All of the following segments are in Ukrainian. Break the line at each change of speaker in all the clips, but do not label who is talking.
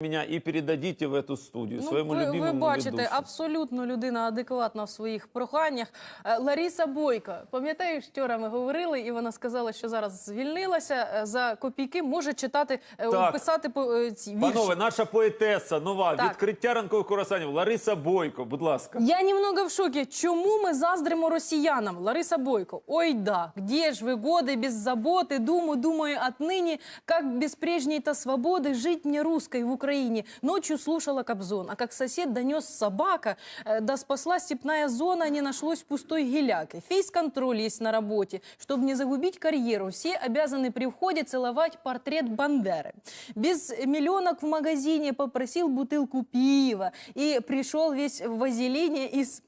меня и передадите в эту студию своему
Ну, ви,
любимому
ви бачите,
ведущему.
абсолютно людина адекватна в своїх проханнях. Е, Ларіса Бойко, пам'ятаю, вчора ми говорили, і вона сказала, що зараз звільнилася е, за копійки, може читати, е,
Так.
писати по е, ці вірші.
Панове, наша поетеса нова,
Так.
відкриття ранкових курасанів, Лариса Бойко, будь ласка.
Я немного в шоке. Чому ми заздримо росіянам? Лариса Бойко. Ой, да. Где ж вы годы без заботы? Думаю, думаю отныне, как без прежней-то свободы жить мне русской в Украине. Ночью слушала Кобзон, а как сосед донес собака, э, да спасла степная зона, не нашлось пустой геляки. Фейс-контроль есть на работе. Чтобы не загубить карьеру, все обязаны при входе целовать портрет Бандеры. Без миллионок в магазине попросил бутылку пива и пришел весь в вазелине из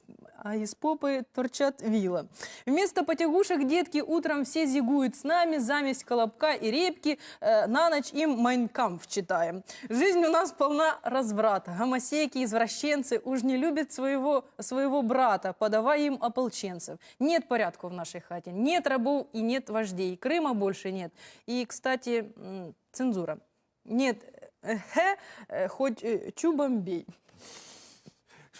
а из попы торчат вила. Вместо потягушек детки утром все зигуют с нами, замесь колобка и репки, э, на ночь им Майнкамп читаем. Жизнь у нас полна разврата. Гомосеки, извращенцы уж не любят своего, своего брата, подавай им ополченцев. Нет порядка в нашей хате, нет рабов и нет вождей. Крыма больше нет. И, кстати, цензура. Нет, э, хе, э, хоть э, чубом бей.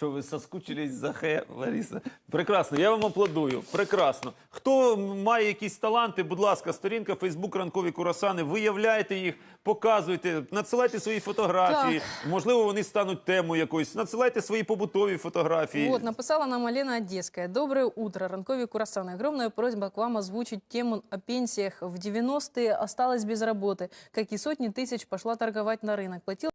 Що ви соскучились за хе, Лариса? Прекрасно, я вам аплодую. Прекрасно. Хто має якісь таланти, будь ласка, сторінка Фейсбук ранкові курасани, виявляйте їх, показуйте, надсилайте свої фотографії. Можливо, вони стануть темою якоюсь. Надсилайте свої побутові фотографії.
Вот, написала нам Алена Одесская. Доброе утро, Ранкови Курасаны. Огромная просьба к вам озвучить тему о пенсиях. В 90-е осталась без работы. Как и сотни тысяч пошла торговать на рынок. Платила